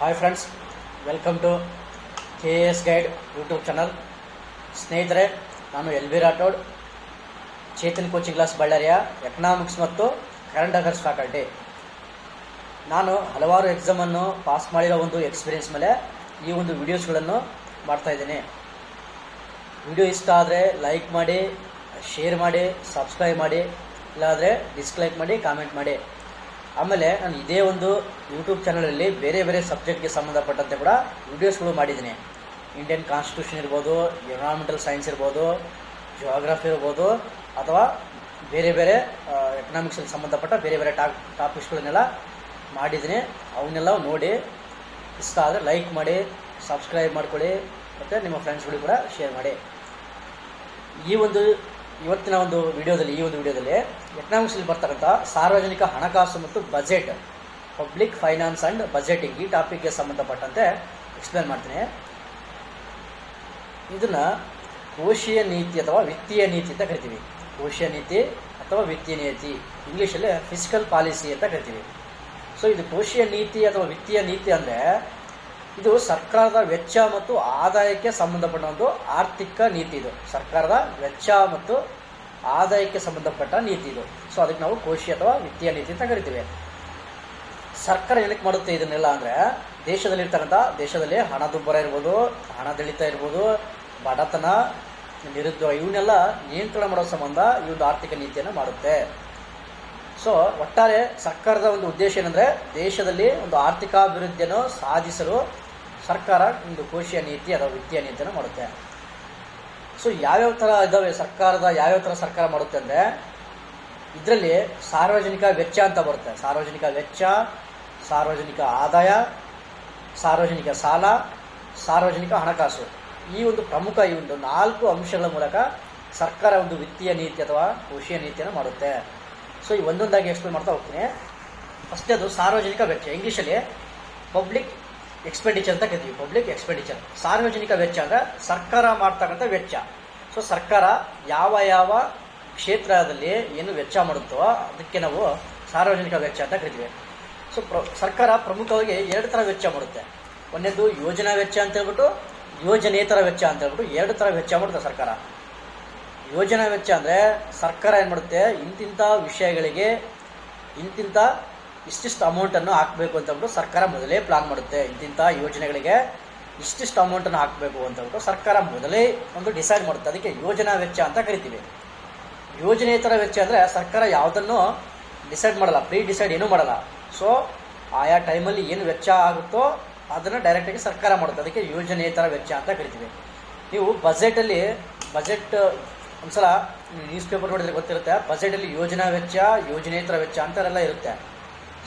Hi friends welcome to K S guide YouTube channel ಸ್ನೇಹಿತರೆ, ನಾನು L B Rathod, Chetan coaching class ಬಳ್ಳಾರಿಯ economics ಮತ್ತು current affairs faculty ನಾನು ಹಲವಾರು ಎಕ್ಸಾಮನ್ನು pass ಮಾಡಿರೋ ಒಂದು ಎಕ್ಸ್ಪೀರಿಯನ್ಸ್ ಮೇಲೆ ಈ ಒಂದು ವಿಡಿಯೋಸ್ಗಳನ್ನು ಮಾಡ್ತಾ ಇದ್ದೀನಿ. ವಿಡಿಯೋ ಇಷ್ಟ ಆದರೆ ಲೈಕ್ ಮಾಡಿ ಶೇರ್ ಮಾಡಿ ಸಬ್ಸ್ಕ್ರೈಬ್ ಮಾಡಿ, ಇಲ್ಲಾದರೆ ಡಿಸ್ಲೈಕ್ ಮಾಡಿ ಕಾಮೆಂಟ್ ಮಾಡಿ. ಆಮೇಲೆ ನಾನು ಇದೇ ಒಂದು ಯೂಟ್ಯೂಬ್ ಚಾನಲಲ್ಲಿ ಬೇರೆ ಬೇರೆ ಸಬ್ಜೆಕ್ಟ್ಗೆ ಸಂಬಂಧಪಟ್ಟಂತೆ ಕೂಡ ವೀಡಿಯೋಸ್ಗಳು ಮಾಡಿದ್ದೀನಿ. ಇಂಡಿಯನ್ ಕಾನ್ಸ್ಟಿಟ್ಯೂಷನ್ ಇರ್ಬೋದು ಎನ್ವೈರಾನ್ಮೆಂಟಲ್ ಸೈನ್ಸ್ ಇರ್ಬೋದು ಜಿಯೋಗ್ರಫಿ ಇರ್ಬೋದು, ಅಥವಾ ಬೇರೆ ಬೇರೆ ಎಕನಾಮಿಕ್ಸಲ್ಲಿ ಸಂಬಂಧಪಟ್ಟ ಬೇರೆ ಬೇರೆ ಟಾಪ್ ಟಾಪಿಕ್ಸ್ಗಳನ್ನೆಲ್ಲ ಮಾಡಿದ್ದೀನಿ. ಅವನ್ನೆಲ್ಲ ನೋಡಿ, ಇಷ್ಟ ಆದರೆ ಲೈಕ್ ಮಾಡಿ ಸಬ್ಸ್ಕ್ರೈಬ್ ಮಾಡ್ಕೊಳ್ಳಿ, ಮತ್ತು ನಿಮ್ಮ ಫ್ರೆಂಡ್ಸ್ಗಳಿಗೂ ಕೂಡ ಶೇರ್ ಮಾಡಿ. ಈ ಒಂದು ಇವತ್ತಿನ ಒಂದು ವಿಡಿಯೋದಲ್ಲಿ, ಈ ಒಂದು ವಿಡಿಯೋದಲ್ಲಿ ಎಕನಾಮಿಕ್ಸಲ್ಲಿ ಬರ್ತಕ್ಕಂಥ ಸಾರ್ವಜನಿಕ ಹಣಕಾಸು ಮತ್ತು budget public finance and budgeting ಈ ಟಾಪಿಕ್ಗೆ ಸಂಬಂಧಪಟ್ಟಂತೆ ಎಕ್ಸ್ಪ್ಲೇನ್ ಮಾಡ್ತೀನಿ. ಇದನ್ನು ಕೋಶೀಯ ನೀತಿ ಅಥವಾ ವಿತ್ತೀಯ ನೀತಿ ಅಂತ ಕರಿತೀವಿ. ಕೋಶೀಯ ನೀತಿ ಅಥವಾ ವಿತ್ತೀಯ ನೀತಿ. ಇಂಗ್ಲೀಷಲ್ಲಿ ಫಿಸಿಕಲ್ ಪಾಲಿಸಿ ಅಂತ ಕರಿತೀವಿ. ಸೊ ಇದು ಕೋಶೀಯ ನೀತಿ ಅಥವಾ ವಿತ್ತೀಯ ನೀತಿ ಅಂದರೆ ಇದು ಸರ್ಕಾರದ ವೆಚ್ಚ ಮತ್ತು ಆದಾಯಕ್ಕೆ ಸಂಬಂಧಪಟ್ಟ ಒಂದು ಆರ್ಥಿಕ ನೀತಿ ಇದು. ಸರ್ಕಾರದ ವೆಚ್ಚ ಮತ್ತು ಆದಾಯಕ್ಕೆ ಸಂಬಂಧಪಟ್ಟ ನೀತಿ ಇದು. ಸೊ ಅದಕ್ಕೆ ನಾವು ಕೋಶಿ ಅಥವಾ ವಿತ್ತೀಯ ನೀತಿ ಅಂತ ಕರಿತೀವಿ. ಸರ್ಕಾರ ಏನಕ್ಕೆ ಮಾಡುತ್ತೆ ಇದನ್ನೆಲ್ಲ ಅಂದರೆ ದೇಶದಲ್ಲಿರ್ತಕ್ಕಂಥ ದೇಶದಲ್ಲಿ ಹಣದುಬ್ಬರ ಇರ್ಬೋದು ಹಣದಳಿತ ಇರ್ಬೋದು, ಬಡತನ, ನಿರುದ್ಯೋಗ, ಇವನ್ನೆಲ್ಲ ನಿಯಂತ್ರಣ ಮಾಡೋ ಸಂಬಂಧ ಈ ಒಂದು ಆರ್ಥಿಕ ನೀತಿಯನ್ನು ಮಾಡುತ್ತೆ. ಸೊ ಒಟ್ಟಾರೆ ಸರ್ಕಾರದ ಒಂದು ಉದ್ದೇಶ ಏನಂದರೆ, ದೇಶದಲ್ಲಿ ಒಂದು ಆರ್ಥಿಕಾಭಿವೃದ್ಧಿಯನ್ನು ಸಾಧಿಸಲು ಸರ್ಕಾರ ಒಂದು ಕೋಶೀಯ ನೀತಿ ಅಥವಾ ವಿತ್ತೀಯ ನೀತಿಯನ್ನು ಮಾಡುತ್ತೆ. ಸೊ ಯಾವ್ಯಾವ ಥರ ಇದ್ದಾವೆ ಸರ್ಕಾರದ, ಯಾವ್ಯಾವ ಥರ ಸರ್ಕಾರ ಮಾಡುತ್ತೆ ಅಂದರೆ, ಇದರಲ್ಲಿ ಸಾರ್ವಜನಿಕ ವೆಚ್ಚ ಅಂತ ಬರುತ್ತೆ. ಸಾರ್ವಜನಿಕ ವೆಚ್ಚ, ಸಾರ್ವಜನಿಕ ಆದಾಯ, ಸಾರ್ವಜನಿಕ ಸಾಲ, ಸಾರ್ವಜನಿಕ ಹಣಕಾಸು. ಈ ಒಂದು ಪ್ರಮುಖ ಈ ಒಂದು ನಾಲ್ಕು ಅಂಶಗಳ ಮೂಲಕ ಸರ್ಕಾರ ಒಂದು ವಿತ್ತೀಯ ನೀತಿ ಅಥವಾ ಕೃಷಿಯ ನೀತಿಯನ್ನು ಮಾಡುತ್ತೆ. ಸೊ ಈ ಒಂದೊಂದಾಗಿ ಎಕ್ಸ್ಪ್ಲೇನ್ ಮಾಡ್ತಾ ಹೋಗ್ತೀನಿ. ಫಸ್ಟ್ ಅದು ಸಾರ್ವಜನಿಕ ವೆಚ್ಚ. ಇಂಗ್ಲೀಷಲ್ಲಿ ಪಬ್ಲಿಕ್ ಎಕ್ಸ್ಪೆಂಡಿಚರ್ ಅಂತ ಕರಿತೀವಿ. ಪಬ್ಲಿಕ್ ಎಕ್ಸ್ಪೆಂಡಿಚರ್ ಸಾರ್ವಜನಿಕ ವೆಚ್ಚ ಅಂದರೆ ಸರ್ಕಾರ ಮಾಡ್ತಕ್ಕಂಥ ವೆಚ್ಚ. ಸೊ ಸರ್ಕಾರ ಯಾವ ಯಾವ ಕ್ಷೇತ್ರದಲ್ಲಿ ಏನು ವೆಚ್ಚ ಮಾಡುತ್ತೋ ಅದಕ್ಕೆ ನಾವು ಸಾರ್ವಜನಿಕ ವೆಚ್ಚ ಅಂತ ಕರಿತೀವಿ. ಸೊ ಪ್ರ, ಸರ್ಕಾರ ಪ್ರಮುಖವಾಗಿ ಎರಡು ಥರ ವೆಚ್ಚ ಮಾಡುತ್ತೆ. ಒಂದೇದು ಯೋಜನಾ ವೆಚ್ಚ ಅಂತ ಹೇಳ್ಬಿಟ್ಟು, ಯೋಜನೇತರ ವೆಚ್ಚ ಅಂತ ಹೇಳ್ಬಿಟ್ಟು ಎರಡು ಥರ ವೆಚ್ಚ ಮಾಡುತ್ತೆ ಸರ್ಕಾರ. ಯೋಜನಾ ವೆಚ್ಚ ಅಂದರೆ ಸರ್ಕಾರ ಏನು ಮಾಡುತ್ತೆ? ಇಂತಿಂಥ ವಿಷಯಗಳಿಗೆ ಇಂತಿಂಥ ಇಷ್ಟಿಷ್ಟು ಅಮೌಂಟನ್ನು ಹಾಕಬೇಕು ಅಂತ ಅಂದ್ಬಿಟ್ಟು ಸರ್ಕಾರ ಮೊದಲೇ ಪ್ಲಾನ್ ಮಾಡುತ್ತೆ. ಇಂತಿಂಥ ಯೋಜನೆಗಳಿಗೆ ಇಷ್ಟಿಷ್ಟು ಅಮೌಂಟನ್ನು ಹಾಕಬೇಕು ಅಂತ ಹೇಳ್ಬಿಟ್ಟು ಸರ್ಕಾರ ಮೊದಲೇ ಒಂದು ಡಿಸೈಡ್ ಮಾಡುತ್ತೆ. ಅದಕ್ಕೆ ಯೋಜನಾ ವೆಚ್ಚ ಅಂತ ಕರಿತೀವಿ. ಯೋಜನೇತರ ವೆಚ್ಚ ಅಂದರೆ ಸರ್ಕಾರ ಯಾವುದನ್ನು ಡಿಸೈಡ್ ಮಾಡಲ್ಲ. ಪ್ರೀ ಡಿಸೈಡ್ ಏನೂ ಮಾಡಲ್ಲ. ಸೊ ಆಯಾ ಟೈಮಲ್ಲಿ ಏನು ವೆಚ್ಚ ಆಗುತ್ತೋ ಅದನ್ನು ಡೈರೆಕ್ಟಾಗಿ ಸರ್ಕಾರ ಮಾಡುತ್ತೆ. ಅದಕ್ಕೆ ಯೋಜನೇತರ ವೆಚ್ಚ ಅಂತ ಕರಿತೀವಿ. ನೀವು ಬಜೆಟಲ್ಲಿ ಬಜೆಟ್ ಒಂದ್ಸಲ ನ್ಯೂಸ್ ಪೇಪರ್ ನೋಡಿದ್ರೆ ಗೊತ್ತಿರುತ್ತೆ. ಬಜೆಟಲ್ಲಿ ಯೋಜನಾ ವೆಚ್ಚ ಯೋಜನೇತರ ವೆಚ್ಚ ಅಂತಾರೆಲ್ಲ ಇರುತ್ತೆ.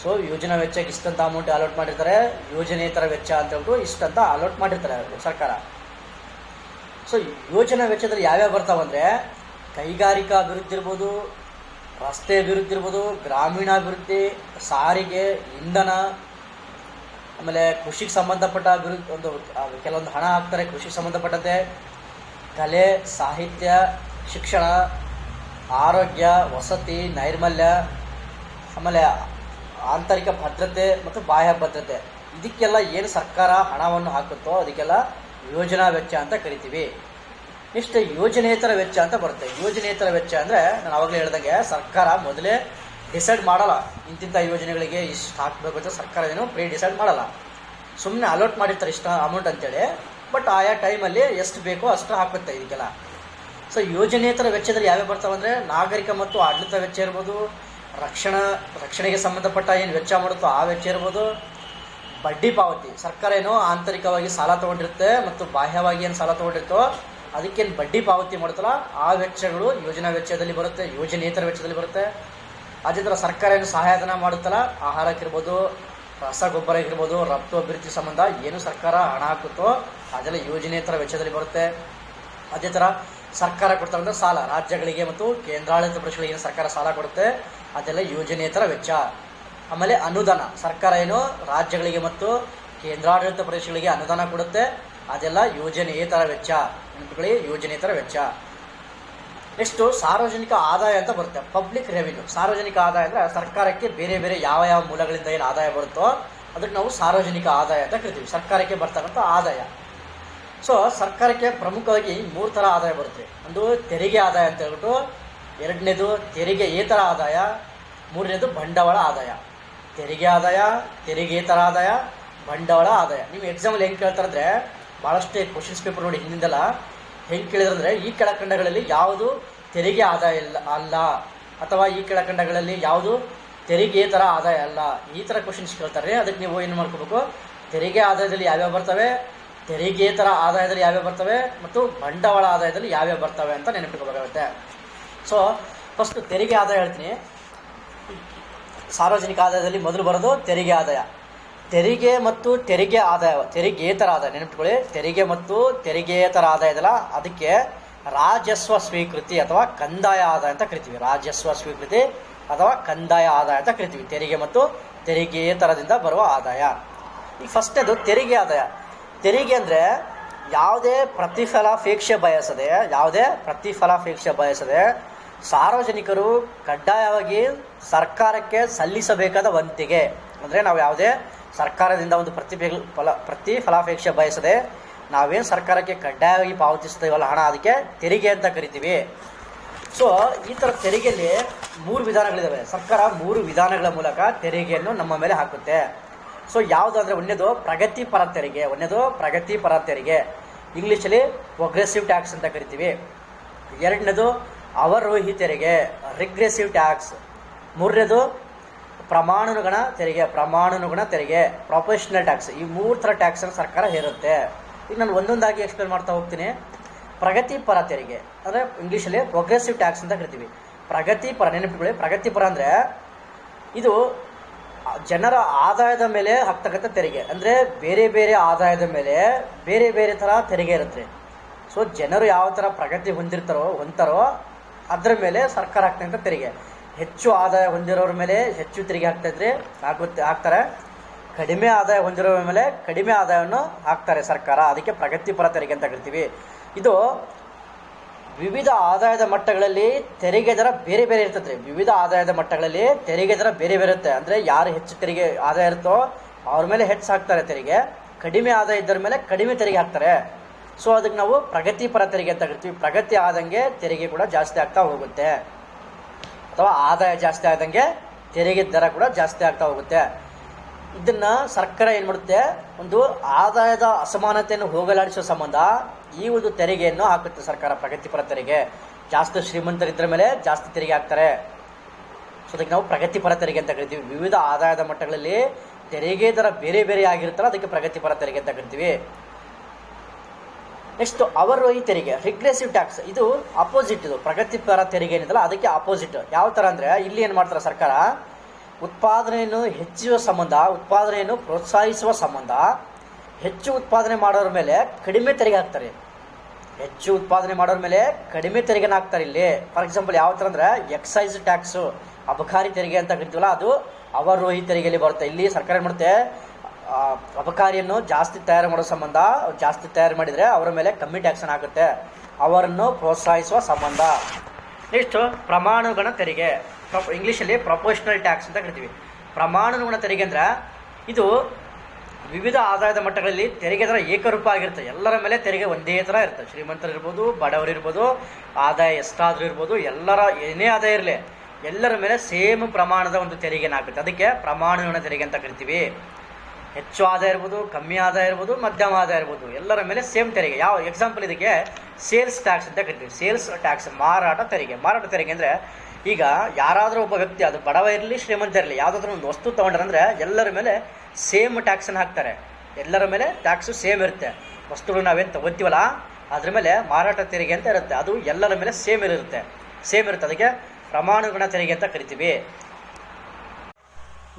ಸೊ ಯೋಜನಾ ವೆಚ್ಚಕ್ಕೆ ಇಷ್ಟಂತ ಅಮೌಂಟ್ ಅಲೋಟ್ ಮಾಡಿರ್ತಾರೆ. ಯೋಜನೇತರ ವೆಚ್ಚ ಅಂತ ಹೇಳ್ಬಿಟ್ಟು ಇಷ್ಟಂತ ಅಲಾಟ್ ಮಾಡಿರ್ತಾರೆ ಸರ್ಕಾರ. ಸೊ ಯೋಜನಾ ವೆಚ್ಚದಲ್ಲಿ ಯಾವ್ಯಾವ ಬರ್ತಾವಂದ್ರೆ ಕೈಗಾರಿಕಾ ಅಭಿವೃದ್ಧಿ ಇರ್ಬೋದು, ರಸ್ತೆ ಅಭಿವೃದ್ಧಿ ಇರ್ಬೋದು ಗ್ರಾಮೀಣಾಭಿವೃದ್ಧಿ ಸಾರಿಗೆ, ಇಂಧನ, ಆಮೇಲೆ ಕೃಷಿಗೆ ಸಂಬಂಧಪಟ್ಟ ಅಭಿವೃದ್ಧಿ, ಒಂದು ಕೆಲವೊಂದು ಹಣ ಹಾಕ್ತಾರೆ ಕೃಷಿಗೆ ಸಂಬಂಧಪಟ್ಟಂತೆ. ಕಲೆ, ಸಾಹಿತ್ಯ, ಶಿಕ್ಷಣ, ಆರೋಗ್ಯ, ವಸತಿ, ನೈರ್ಮಲ್ಯ, ಆಮೇಲೆ ಆಂತರಿಕ ಭದ್ರತೆ ಮತ್ತು ಬಾಹ್ಯ ಭದ್ರತೆ. ಇದಕ್ಕೆಲ್ಲ ಏನು ಸರ್ಕಾರ ಹಣವನ್ನು ಹಾಕುತ್ತೋ ಅದಕ್ಕೆಲ್ಲ ಯೋಜನಾ ವೆಚ್ಚ ಅಂತ ಕರಿತೀವಿ. ನೆಕ್ಸ್ಟ್ ಯೋಜನೇತರ ವೆಚ್ಚ ಅಂತ ಬರುತ್ತೆ. ಯೋಜನೇತರ ವೆಚ್ಚ ಅಂದರೆ ನಾನು ಆವಾಗಲೇ ಹೇಳ್ದಂಗೆ ಸರ್ಕಾರ ಮೊದಲೇ ಡಿಸೈಡ್ ಮಾಡಲ್ಲ. ಇಂತಿಂಥ ಯೋಜನೆಗಳಿಗೆ ಇಷ್ಟು ಹಾಕಬೇಕು ಅಂತ ಸರ್ಕಾರ ಏನು ಪ್ರೀ ಡಿಸೈಡ್ ಮಾಡಲ್ಲ. ಸುಮ್ಮನೆ ಅಲೋಟ್ ಮಾಡಿರ್ತಾರೆ ಇಷ್ಟು ಅಮೌಂಟ್ ಅಂತೇಳಿ. ಬಟ್ ಆಯಾ ಟೈಮಲ್ಲಿ ಎಷ್ಟು ಬೇಕೋ ಅಷ್ಟು ಹಾಕುತ್ತೆ ಇದಕ್ಕೆಲ್ಲ. ಸೊ ಯೋಜನೇತರ ವೆಚ್ಚದಲ್ಲಿ ಯಾವ್ಯಾವ ಬರ್ತಾವೆ ಅಂದರೆ ನಾಗರಿಕ ಮತ್ತು ಆಡಳಿತ ವೆಚ್ಚ ಇರ್ಬೋದು ರಕ್ಷಣಾ, ರಕ್ಷಣೆಗೆ ಸಂಬಂಧಪಟ್ಟ ಏನು ವೆಚ್ಚ ಮಾಡುತ್ತೋ ಆ ವೆಚ್ಚ ಇರ್ಬೋದು. ಬಡ್ಡಿ ಪಾವತಿ, ಸರ್ಕಾರ ಏನೋ ಆಂತರಿಕವಾಗಿ ಸಾಲ ತಗೊಂಡಿರುತ್ತೆ ಮತ್ತು ಬಾಹ್ಯವಾಗಿ ಏನು ಸಾಲ ತೊಗೊಂಡಿರ್ತೋ ಅದಕ್ಕೇನು ಬಡ್ಡಿ ಪಾವತಿ ಮಾಡುತ್ತಲ್ಲ, ಆ ವೆಚ್ಚಗಳು ಯೋಜನಾ ವೆಚ್ಚದಲ್ಲಿ ಬರುತ್ತೆ, ಯೋಜನೇತರ ವೆಚ್ಚದಲ್ಲಿ ಬರುತ್ತೆ. ಅದೇ ಥರ ಸರ್ಕಾರ ಏನು ಸಹಾಯಧನ ಮಾಡುತ್ತಲ್ಲ, ಆಹಾರಕ್ಕಿರ್ಬೋದು, ರಸಗೊಬ್ಬರ ಇರ್ಬೋದು, ರಫ್ತು ಅಭಿವೃದ್ಧಿ ಸಂಬಂಧ ಏನು ಸರ್ಕಾರ ಹಣ ಹಾಕುತ್ತೋ ಅದೆಲ್ಲ ಯೋಜನೇತರ ವೆಚ್ಚದಲ್ಲಿ ಬರುತ್ತೆ. ಅದೇ ಥರ ಸರ್ಕಾರ ಕೊಡ್ತಕ್ಕಂಥ ಸಾಲ. ರಾಜ್ಯಗಳಿಗೆ ಮತ್ತು ಕೇಂದ್ರಾಡಳಿತ ಪ್ರದೇಶಗಳಿಗೆ ಏನು ಸರ್ಕಾರ ಸಾಲ ಕೊಡುತ್ತೆ? ಅದೆಲ್ಲ ಯೋಜನೇತರ ವೆಚ್ಚ. ಆಮೇಲೆ ಅನುದಾನ. ಸರ್ಕಾರ ಏನು ರಾಜ್ಯಗಳಿಗೆ ಮತ್ತು ಕೇಂದ್ರಾಡಳಿತ ಪ್ರದೇಶಗಳಿಗೆ ಅನುದಾನ ಕೊಡುತ್ತೆ. ಅದೆಲ್ಲ ಯೋಜನೆಯೇತರ ವೆಚ್ಚ. ನೆನಪುಗಳಿಗೆ ಯೋಜನೇತರ ವೆಚ್ಚ. ನೆಕ್ಸ್ಟು ಸಾರ್ವಜನಿಕ ಆದಾಯ ಅಂತ ಬರುತ್ತೆ. ಪಬ್ಲಿಕ್ ರೆವಿನ್ಯೂ ಸಾರ್ವಜನಿಕ ಆದಾಯ ಅಂದರೆ ಸರ್ಕಾರಕ್ಕೆ ಬೇರೆ ಬೇರೆ ಯಾವ ಯಾವ ಮೂಲಗಳಿಂದ ಏನು ಆದಾಯ ಬರುತ್ತೋ, ಅದಕ್ಕೆ ನಾವು ಸಾರ್ವಜನಿಕ ಆದಾಯ ಅಂತ ಕರಿತೀವಿ. ಸರ್ಕಾರಕ್ಕೆ ಬರ್ತಕ್ಕಂಥ ಆದಾಯ. ಸೊ ಸರ್ಕಾರಕ್ಕೆ ಪ್ರಮುಖವಾಗಿ ಮೂರು ಥರ ಆದಾಯ ಬರುತ್ತೆ. ಒಂದು ತೆರಿಗೆ ಆದಾಯ ಅಂತ ಹೇಳ್ಬಿಟ್ಟು, ಎರಡನೇದು ತೆರಿಗೆ ಏತರ ಆದಾಯ, ಮೂರನೇದು ಬಂಡವಾಳ ಆದಾಯ. ತೆರಿಗೆ ಆದಾಯ, ತೆರಿಗೆ ಥರ ಆದಾಯ, ಬಂಡವಾಳ ಆದಾಯ. ನೀವು ಎಕ್ಸಾಮಲ್ಲಿ ಹೆಂಗೆ ಕೇಳ್ತಾರಂದ್ರೆ ಭಾಳಷ್ಟೇ ಕ್ವಶನ್ಸ್ ಪೇಪರ್ ನೋಡಿ ಹಿಂದಿಂದಲ್ಲ ಹೆಂಗೆ ಕೇಳಿದ್ರಂದ್ರೆ ಈ ಕೆಳಖಂಡಗಳಲ್ಲಿ ಯಾವುದು ತೆರಿಗೆ ಆದಾಯ ಇಲ್ಲ, ಅಲ್ಲ, ಅಥವಾ ಈ ಕೆಳಖಂಡಗಳಲ್ಲಿ ಯಾವುದು ತೆರಿಗೆ ಥರ ಆದಾಯ ಅಲ್ಲ, ಈ ಥರ ಕ್ವಶನ್ಸ್ ಕೇಳ್ತಾರೆ. ಅದಕ್ಕೆ ನೀವು ಏನು ಮಾಡ್ಕೋಬೇಕು? ತೆರಿಗೆ ಆದಾಯದಲ್ಲಿ ಯಾವ್ಯಾವ ಬರ್ತವೆ? ತೆರಿಗೇತರ ಆದಾಯದಲ್ಲಿ ಯಾವ್ಯಾವ ಬರ್ತವೆ ಮತ್ತು ಬಂಡವಾಳ ಆದಾಯದಲ್ಲಿ ಯಾವ್ಯಾವ ಬರ್ತವೆ ಅಂತ ನೆನಪಿಟ್ಕೋಬೇಕಾಗುತ್ತೆ. ಸೊ ಫಸ್ಟ್ ತೆರಿಗೆ ಆದಾಯ ಹೇಳ್ತೀನಿ. ಸಾರ್ವಜನಿಕ ಆದಾಯದಲ್ಲಿ ಮೊದಲು ಬರೋದು ತೆರಿಗೆ ಆದಾಯ. ತೆರಿಗೆ ಮತ್ತು ತೆರಿಗೆ ಆದಾಯ, ತೆರಿಗೇತರ ಆದಾಯ ನೆನಪಿಟ್ಕೊಳ್ಳಿ. ತೆರಿಗೆ ಮತ್ತು ತೆರಿಗೆಯೇತರ ಆದಾಯ ಇದೆಯಲ್ಲ, ಅದಕ್ಕೆ ರಾಜಸ್ವ ಸ್ವೀಕೃತಿ ಅಥವಾ ಕಂದಾಯ ಆದಾಯ ಅಂತ ಕರಿತೀವಿ. ರಾಜಸ್ವ ಸ್ವೀಕೃತಿ ಅಥವಾ ಕಂದಾಯ ಆದಾಯ ಅಂತ ಕರಿತೀವಿ. ತೆರಿಗೆ ಮತ್ತು ತೆರಿಗೆಯೇತರದಿಂದ ಬರುವ ಆದಾಯ. ಈ ಫಸ್ಟ್ ಅದು ತೆರಿಗೆ ಆದಾಯ. ತೆರಿಗೆ ಅಂದರೆ ಯಾವುದೇ ಪ್ರತಿಫಲಾಪೇಕ್ಷೆ ಬಯಸದೆ, ಯಾವುದೇ ಪ್ರತಿಫಲಾಪೇಕ್ಷೆ ಬಯಸದೆ ಸಾರ್ವಜನಿಕರು ಕಡ್ಡಾಯವಾಗಿ ಸರ್ಕಾರಕ್ಕೆ ಸಲ್ಲಿಸಬೇಕಾದ ವಂತಿಗೆ. ಅಂದರೆ ನಾವು ಯಾವುದೇ ಸರ್ಕಾರದಿಂದ ಒಂದು ಪ್ರತಿ ಫಲ ಪ್ರತಿಫಲಾಪೇಕ್ಷೆ ಬಯಸದೆ ನಾವೇನು ಸರ್ಕಾರಕ್ಕೆ ಕಡ್ಡಾಯವಾಗಿ ಪಾವತಿಸ್ತೀವಲ್ಲ ಹಣ, ಅದಕ್ಕೆ ತೆರಿಗೆ ಅಂತ ಕರಿತೀವಿ. ಸೊ ಈ ಥರ ತೆರಿಗೆಯಲ್ಲಿ ಮೂರು ವಿಧಾನಗಳಿದ್ದಾವೆ ಸರ್ಕಾರ ಮೂರು ವಿಧಾನಗಳ ಮೂಲಕ ತೆರಿಗೆಯನ್ನು ನಮ್ಮ ಮೇಲೆ ಹಾಕುತ್ತೆ. ಸೊ ಯಾವುದು ಅಂದರೆ ಒಂದೇದು ಪ್ರಗತಿಪರ ತೆರಿಗೆ, ಒಂದೇದು ಪ್ರಗತಿಪರ ತೆರಿಗೆ. ಇಂಗ್ಲೀಷಲ್ಲಿ ಪ್ರೊಗ್ರೆಸಿವ್ ಟ್ಯಾಕ್ಸ್ ಅಂತ ಕರಿತೀವಿ. ಎರಡನೇದು ಅವರೋಹಿ ತೆರಿಗೆ ರಿಗ್ರೆಸಿವ್ ಟ್ಯಾಕ್ಸ್ ಮೂರನೇದು ಪ್ರಮಾಣಾನುಗುಣ ತೆರಿಗೆ ಪ್ರಮಾಣಾನುಗುಣ ತೆರಿಗೆ ಪ್ರೊಫೆಷನಲ್ ಟ್ಯಾಕ್ಸ್ ಈ ಮೂರು ಥರ ಟ್ಯಾಕ್ಸನ್ನು ಸರ್ಕಾರ ಹೇರುತ್ತೆ. ಈಗ ನಾನು ಒಂದೊಂದಾಗಿ ಎಕ್ಸ್ಪ್ಲೇನ್ ಮಾಡ್ತಾ ಹೋಗ್ತೀನಿ. ಪ್ರಗತಿಪರ ತೆರಿಗೆ, ಅಂದರೆ ಇಂಗ್ಲೀಷಲ್ಲಿ ಪ್ರೊಗ್ರೆಸಿವ್ ಟ್ಯಾಕ್ಸ್ ಅಂತ ಕರಿತೀವಿ. ಪ್ರಗತಿಪರ ನೆನಪಿಕೊಳ್ಳಿ ಪ್ರಗತಿಪರ ಅಂದರೆ ಇದು ಜನರ ಆದಾಯದ ಮೇಲೆ ಹಾಕ್ತಕ್ಕಂಥ ತೆರಿಗೆ. ಅಂದರೆ ಬೇರೆ ಬೇರೆ ಆದಾಯದ ಮೇಲೆ ಬೇರೆ ಬೇರೆ ಥರ ತೆರಿಗೆ ಇರುತ್ತೆ. ಸೊ ಜನರು ಯಾವ ಥರ ಪ್ರಗತಿ ಹೊಂದಿರ್ತಾರೋ ಹೊಂತಾರೋ ಅದರ ಮೇಲೆ ಸರ್ಕಾರ ಹಾಕ್ತಕ್ಕಂಥ ತೆರಿಗೆ. ಹೆಚ್ಚು ಆದಾಯ ಹೊಂದಿರೋರ ಮೇಲೆ ಹೆಚ್ಚು ತೆರಿಗೆ ಹಾಕ್ತಾ ಇದ್ರೆ ಹಾಕುತ್ತೆ ಹಾಕ್ತಾರೆ. ಕಡಿಮೆ ಆದಾಯ ಹೊಂದಿರೋರ ಮೇಲೆ ಕಡಿಮೆ ಆದಾಯವನ್ನು ಹಾಕ್ತಾರೆ ಸರ್ಕಾರ. ಅದಕ್ಕೆ ಪ್ರಗತಿಪರ ತೆರಿಗೆ ಅಂತ ಕರಿತೀವಿ. ಇದು ವಿವಿಧ ಆದಾಯದ ಮಟ್ಟಗಳಲ್ಲಿ ತೆರಿಗೆ ದರ ಬೇರೆ ಬೇರೆ ಇರ್ತದೆ ವಿವಿಧ ಆದಾಯದ ಮಟ್ಟಗಳಲ್ಲಿ ತೆರಿಗೆ ದರ ಬೇರೆ ಬೇರೆ ಇರುತ್ತೆ. ಅಂದರೆ ಯಾರು ಹೆಚ್ಚು ತೆರಿಗೆ ಆದಾಯ ಇರುತ್ತೋ ಅವ್ರ ಮೇಲೆ ಹೆಚ್ಚು ಹಾಕ್ತಾರೆ ತೆರಿಗೆ. ಕಡಿಮೆ ಆದಾಯ ಇದ್ದರ ಮೇಲೆ ಕಡಿಮೆ ತೆರಿಗೆ ಹಾಕ್ತಾರೆ. ಸೊ ಅದಕ್ಕೆ ನಾವು ಪ್ರಗತಿಪರ ತೆರಿಗೆ ಅಂತ ಕರಿತೀವಿ. ಪ್ರಗತಿ ಆದಂಗೆ ತೆರಿಗೆ ಕೂಡ ಜಾಸ್ತಿ ಆಗ್ತಾ ಹೋಗುತ್ತೆ. ಅಥವಾ ಆದಾಯ ಜಾಸ್ತಿ ಆದಂಗೆ ತೆರಿಗೆ ದರ ಕೂಡ ಜಾಸ್ತಿ ಆಗ್ತಾ ಹೋಗುತ್ತೆ. ಇದನ್ನ ಸರ್ಕಾರ ಏನು ಮಾಡುತ್ತೆ? ಒಂದು ಆದಾಯದ ಅಸಮಾನತೆಯನ್ನು ಹೋಗಲಾಡಿಸುವ ಸಂಬಂಧ ಈ ಒಂದು ತೆರಿಗೆಯನ್ನು ಹಾಕುತ್ತೆ ಸರ್ಕಾರ, ಪ್ರಗತಿಪರ ತೆರಿಗೆ. ಜಾಸ್ತಿ ಶ್ರೀಮಂತರಿದ್ರ ಮೇಲೆ ಜಾಸ್ತಿ ತೆರಿಗೆ ಹಾಕ್ತಾರೆ. ಸೊ ಅದಕ್ಕೆ ನಾವು ಪ್ರಗತಿಪರ ತೆರಿಗೆ ಅಂತ ಕರಿತೀವಿ. ವಿವಿಧ ಆದಾಯದ ಮಟ್ಟಗಳಲ್ಲಿ ತೆರಿಗೆ ದರ ಬೇರೆ ಬೇರೆ ಆಗಿರುತ್ತಲ್ಲ, ಅದಕ್ಕೆ ಪ್ರಗತಿಪರ ತೆರಿಗೆ ಅಂತ ಕರಿತೀವಿ. ನೆಕ್ಸ್ಟ್ ಅವರೋಹಿ ತೆರಿಗೆ ರಿಗ್ರೆಸಿವ್ ಟ್ಯಾಕ್ಸ್ ಇದು ಅಪೋಸಿಟ್ ಇದು ಪ್ರಗತಿಪರ ತೆರಿಗೆ ಏನಿದಲ್ಲ ಅದಕ್ಕೆ ಅಪೋಸಿಟ್ ಯಾವ ಥರ ಅಂದರೆ, ಇಲ್ಲಿ ಏನು ಮಾಡ್ತಾರೆ ಸರ್ಕಾರ? ಉತ್ಪಾದನೆಯನ್ನು ಹೆಚ್ಚಿಸುವ ಸಂಬಂಧ, ಉತ್ಪಾದನೆಯನ್ನು ಪ್ರೋತ್ಸಾಹಿಸುವ ಸಂಬಂಧ ಹೆಚ್ಚು ಉತ್ಪಾದನೆ ಮಾಡೋರ ಮೇಲೆ ಕಡಿಮೆ ತೆರಿಗೆ ಹಾಕ್ತಾರೆ. ಹೆಚ್ಚು ಉತ್ಪಾದನೆ ಮಾಡೋರ ಮೇಲೆ ಕಡಿಮೆ ತೆರಿಗೆನ ಹಾಕ್ತಾರೆ ಇಲ್ಲಿ. ಫಾರ್ ಎಕ್ಸಾಂಪಲ್ ಯಾವ ಥರ ಅಂದರೆ ಎಕ್ಸೈಸ್ ಟ್ಯಾಕ್ಸು ಅಬಕಾರಿ ತೆರಿಗೆ ಅಂತ ಕರಿತೀವಲ್ಲ, ಅದು ಅವರೋಹಿ ತೆರಿಗೆಯಲ್ಲಿ ಬರುತ್ತೆ. ಇಲ್ಲಿ ಸರ್ಕಾರ ಏನು ಮಾಡುತ್ತೆ? ಅಬಕಾರಿಯನ್ನು ಜಾಸ್ತಿ ತಯಾರು ಮಾಡೋ ಸಂಬಂಧ, ಜಾಸ್ತಿ ತಯಾರು ಮಾಡಿದರೆ ಅವರ ಮೇಲೆ ಕಮ್ಮಿ ಟ್ಯಾಕ್ಸನ್ನು ಹಾಕುತ್ತೆ. ಅವರನ್ನು ಪ್ರೋತ್ಸಾಹಿಸುವ ಸಂಬಂಧ. ನೆಕ್ಸ್ಟು ಪ್ರಮಾಣಗಣ ತೆರಿಗೆ. ಪ್ರೊ- ಇಂಗ್ಲೀಷಲ್ಲಿ ಪ್ರೊಪೋಷನಲ್ ಟ್ಯಾಕ್ಸ್ ಅಂತ ಕರಿತೀವಿ. ಪ್ರಮಾಣಾನುಗುಣ ತೆರಿಗೆ ಅಂದ್ರೆ ಇದು ವಿವಿಧ ಆದಾಯದ ಮಟ್ಟಗಳಲ್ಲಿ ತೆರಿಗೆ ದರ ಏಕರೂಪ ಆಗಿರುತ್ತೆ. ಎಲ್ಲರ ಮೇಲೆ ತೆರಿಗೆ ಒಂದೇ ಥರ ಇರುತ್ತೆ ಶ್ರೀಮಂತರು ಇರ್ಬೋದು, ಬಡವರು ಇರ್ಬೋದು, ಆದಾಯ ಎಷ್ಟಾದರೂ ಇರ್ಬೋದು, ಎಲ್ಲರ ಏನೇ ಆದಾಯ ಇರಲಿ, ಎಲ್ಲರ ಮೇಲೆ ಸೇಮ್ ಪ್ರಮಾಣದ ಒಂದು ತೆರಿಗೆನ ಆಗುತ್ತೆ ಅದಕ್ಕೆ ಪ್ರಮಾಣಾನುಗುಣ ತೆರಿಗೆ ಅಂತ ಕರಿತೀವಿ. ಹೆಚ್ಚು ಆದಾಯ ಇರ್ಬೋದು, ಕಮ್ಮಿ ಆದಾಯ ಇರ್ಬೋದು, ಮಧ್ಯಮ ಆದಾಯ ಇರ್ಬೋದು, ಎಲ್ಲರ ಮೇಲೆ ಸೇಮ್ ತೆರಿಗೆ. ಯಾವ ಎಕ್ಸಾಂಪಲ್ ಇದಕ್ಕೆ? ಸೇಲ್ಸ್ ಟ್ಯಾಕ್ಸ್ ಅಂತ ಕರಿತೀವಿ. ಸೇಲ್ಸ್ ಟ್ಯಾಕ್ಸ್ ಮಾರಾಟ ತೆರಿಗೆ. ಮಾರಾಟ ತೆರಿಗೆ ಅಂದರೆ ಈಗ ಯಾರಾದರೂ ಒಬ್ಬ ವ್ಯಕ್ತಿ, ಅದು ಬಡವ ಇರಲಿ, ಶ್ರೀಮಂತ ಇರಲಿ, ಯಾವುದಾದ್ರೂ ಒಂದು ವಸ್ತು ತೊಗೊಂಡ್ರಂದ್ರೆ ಎಲ್ಲರ ಮೇಲೆ ಸೇಮ್ ಟ್ಯಾಕ್ಸನ್ನು ಹಾಕ್ತಾರೆ. ಎಲ್ಲರ ಮೇಲೆ ಟ್ಯಾಕ್ಸು ಸೇಮ್ ಇರುತ್ತೆ. ವಸ್ತುಗಳು ನಾವೇನು ತಗೋತೀವಲ್ಲ, ಅದ್ರ ಮೇಲೆ ಮಾರಾಟ ತೆರಿಗೆ ಅಂತ ಇರುತ್ತೆ. ಅದು ಎಲ್ಲರ ಮೇಲೆ ಸೇಮ್ ಇರುತ್ತೆ. ಸೇಮ್ ಇರುತ್ತೆ. ಅದಕ್ಕೆ ಪ್ರಮಾಣಗುಣ ತೆರಿಗೆ ಅಂತ ಕರಿತೀವಿ.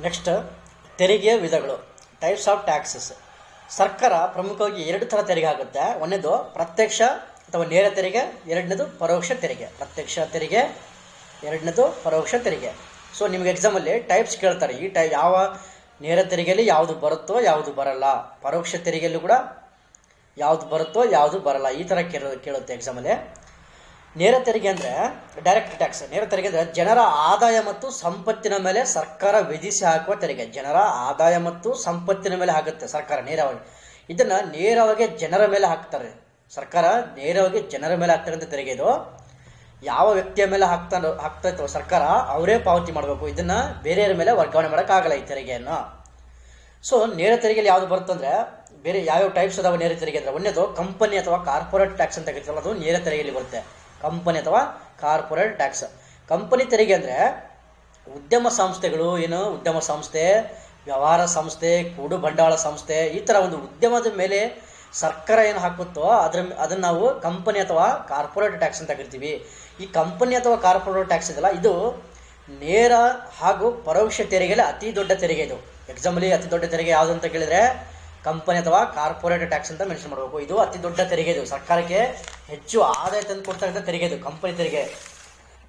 ನೆಕ್ಸ್ಟ್ ತೆರಿಗೆಯ ವಿಧಗಳು ಟೈಪ್ಸ್ ಆಫ್ ಟ್ಯಾಕ್ಸಸ್ ಸರ್ಕಾರ ಪ್ರಮುಖವಾಗಿ ಎರಡು ಥರ ತೆರಿಗೆ ಆಗುತ್ತೆ ಒಂದೇದು ಪ್ರತ್ಯಕ್ಷ ಅಥವಾ ನೇರ ತೆರಿಗೆ, ಎರಡನೇದು ಪರೋಕ್ಷ ತೆರಿಗೆ. ಪ್ರತ್ಯಕ್ಷ ತೆರಿಗೆ ಎರಡನೇದು ಪರೋಕ್ಷ ತೆರಿಗೆ. ಸೊ ನಿಮ್ಗೆ ಎಕ್ಸಾಮಲ್ಲಿ ಟೈಪ್ಸ್ ಕೇಳ್ತಾರೆ. ಈ ಟೈಪ್ ಯಾವ ನೇರ ತೆರಿಗೆಯಲ್ಲಿ ಯಾವುದು ಬರುತ್ತೋ ಯಾವುದು ಬರಲ್ಲ. ಪರೋಕ್ಷ ತೆರಿಗೆಯಲ್ಲೂ ಕೂಡ ಯಾವುದು ಬರುತ್ತೋ ಯಾವುದು ಬರಲ್ಲ. ಈ ಥರ ಕೇಳ, ಕೇಳುತ್ತೆ ಎಕ್ಸಾಮಲ್ಲಿ ನೇರ ತೆರಿಗೆ ಅಂದರೆ ಡೈರೆಕ್ಟ್ ಟ್ಯಾಕ್ಸ್ ನೇರ ತೆರಿಗೆ ಅಂದರೆ ಜನರ ಆದಾಯ ಮತ್ತು ಸಂಪತ್ತಿನ ಮೇಲೆ ಸರ್ಕಾರ ವಿಧಿಸಿ ಹಾಕುವ ತೆರಿಗೆ. ಜನರ ಆದಾಯ ಮತ್ತು ಸಂಪತ್ತಿನ ಮೇಲೆ ಹಾಕುತ್ತೆ ಸರ್ಕಾರ ನೇರವಾಗಿ. ಇದನ್ನು ನೇರವಾಗಿ ಜನರ ಮೇಲೆ ಹಾಕ್ತಾರೆ. ಸರ್ಕಾರ ನೇರವಾಗಿ ಜನರ ಮೇಲೆ ಹಾಕ್ತಕ್ಕಂಥ ತೆರಿಗೆ ಇದು. ಯಾವ ವ್ಯಕ್ತಿಯ ಮೇಲೆ ಹಾಕ್ತಾ ಹಾಕ್ತಾ ಸರ್ಕಾರ, ಅವರೇ ಪಾವತಿ ಮಾಡಬೇಕು. ಇದನ್ನ ಬೇರೆಯವರ ಮೇಲೆ ವರ್ಗಾವಣೆ ಮಾಡೋಕ್ಕಾಗಲ್ಲ ಈ ತೆರಿಗೆಯನ್ನು. ಸೊ ನೇರ ತೆರಿಗೆಯಲ್ಲಿ ಯಾವುದು ಬರುತ್ತಂದ್ರೆ ಬೇರೆ ಯಾವ್ಯಾವ ಟೈಪ್ಸ್ ಅದಾವ ನೇರ ತೆರಿಗೆ ಅಂದ್ರೆ ಒಂದೇದು ಕಂಪನಿ ಅಥವಾ ಕಾರ್ಪೊರೇಟ್ ಟ್ಯಾಕ್ಸ್ ಅಂತ ಕರಿತೀವಲ್ಲ, ಅದು ನೇರ ತೆರಿಗೆಯಲ್ಲಿ ಬರುತ್ತೆ. ಕಂಪನಿ ಅಥವಾ ಕಾರ್ಪೊರೇಟ್ ಟ್ಯಾಕ್ಸ್ ಕಂಪನಿ ತೆರಿಗೆ ಅಂದ್ರೆ, ಉದ್ಯಮ ಸಂಸ್ಥೆಗಳು, ಏನು, ಉದ್ಯಮ ಸಂಸ್ಥೆ, ವ್ಯವಹಾರ ಸಂಸ್ಥೆ, ಕೂಡು ಬಂಡವಾಳ ಸಂಸ್ಥೆ, ಈ ಥರ ಒಂದು ಉದ್ಯಮದ ಮೇಲೆ ಸರ್ಕಾರ ಏನು ಹಾಕುತ್ತೋ ಅದ್ರ ಅದನ್ನು ನಾವು ಕಂಪನಿ ಅಥವಾ ಕಾರ್ಪೊರೇಟ್ ಟ್ಯಾಕ್ಸ್ ಅಂತ ಕರಿತೀವಿ. ಈ ಕಂಪನಿ ಅಥವಾ ಕಾರ್ಪೊರೇಟ್ ಟ್ಯಾಕ್ಸ್ ಇದೆಲ್ಲ, ಇದು ನೇರ ಹಾಗೂ ಪರೋಕ್ಷ ತೆರಿಗೆಯಲ್ಲಿ ಅತಿ ದೊಡ್ಡ ತೆರಿಗೆ ಇದು. ಎಕ್ಸಾಂಪಲಿ ಅತಿ ದೊಡ್ಡ ತೆರಿಗೆ ಯಾವುದು ಅಂತ ಕೇಳಿದ್ರೆ ಕಂಪನಿ ಅಥವಾ ಕಾರ್ಪೊರೇಟ್ ಟ್ಯಾಕ್ಸ್ ಅಂತ ಮೆನ್ಷನ್ ಮಾಡಬೇಕು. ಇದು ಅತಿ ದೊಡ್ಡ ತೆರಿಗೆ ಇದು. ಸರ್ಕಾರಕ್ಕೆ ಹೆಚ್ಚು ಆದಾಯ ತಂದು ಕೊಡ್ತಕ್ಕಂಥ ತೆರಿಗೆ ಇದು ಕಂಪನಿ ತೆರಿಗೆ.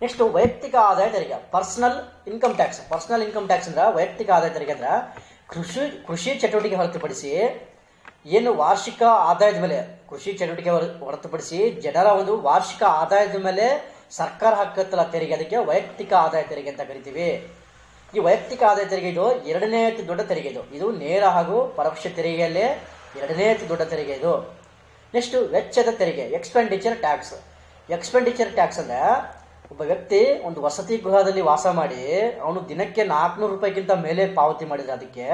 ನೆಕ್ಸ್ಟ್ ವೈಯಕ್ತಿಕ ಆದಾಯ ತೆರಿಗೆ personal income tax personal income tax ಅಂದ್ರೆ ವೈಯಕ್ತಿಕ ಆದಾಯ ತೆರಿಗೆ ಅಂದ್ರೆ ಕೃಷಿ ಕೃಷಿ ಚಟುವಟಿಕೆ ಹೊರತುಪಡಿಸಿ ಏನು ವಾರ್ಷಿಕ ಆದಾಯದ ಮೇಲೆ ಕೃಷಿ ಚಟುವಟಿಕೆ ಹೊರ- ಹೊರತುಪಡಿಸಿ ಜನರ ಒಂದು ವಾರ್ಷಿಕ ಆದಾಯದ ಮೇಲೆ ಸರ್ಕಾರ ಹಾಕತ್ತಲ್ಲ ತೆರಿಗೆ, ಅದಕ್ಕೆ ವೈಯಕ್ತಿಕ ಆದಾಯ ತೆರಿಗೆ ಅಂತ ಕರಿತೀವಿ. ಈ ವೈಯಕ್ತಿಕ ಆದಾಯ ತೆರಿಗೆ ಇದು ಎರಡನೇ ಅತಿ ದೊಡ್ಡ ತೆರಿಗೆ ಇದು. ಇದು ನೇರ ಹಾಗೂ ಪರೋಕ್ಷ ತೆರಿಗೆಯಲ್ಲೇ ಎರಡನೇ ಅತಿ ದೊಡ್ಡ ತೆರಿಗೆ ಇದು. ನೆಕ್ಸ್ಟ್ ವೆಚ್ಚದ ತೆರಿಗೆ ಎಕ್ಸ್ಪೆಂಡಿಚರ್ ಟ್ಯಾಕ್ಸ್ ಎಕ್ಸ್ಪೆಂಡಿಚರ್ ಟ್ಯಾಕ್ಸ್ ಅಂದರೆ ಒಬ್ಬ ವ್ಯಕ್ತಿ ಒಂದು ವಸತಿ ಗೃಹದಲ್ಲಿ ವಾಸ ಮಾಡಿ ಅವನು ದಿನಕ್ಕೆ ನಾಲ್ಕುನೂರು ರೂಪಾಯಿಗಿಂತ ಮೇಲೆ ಪಾವತಿ ಮಾಡಿದರೆ ಅದಕ್ಕೆ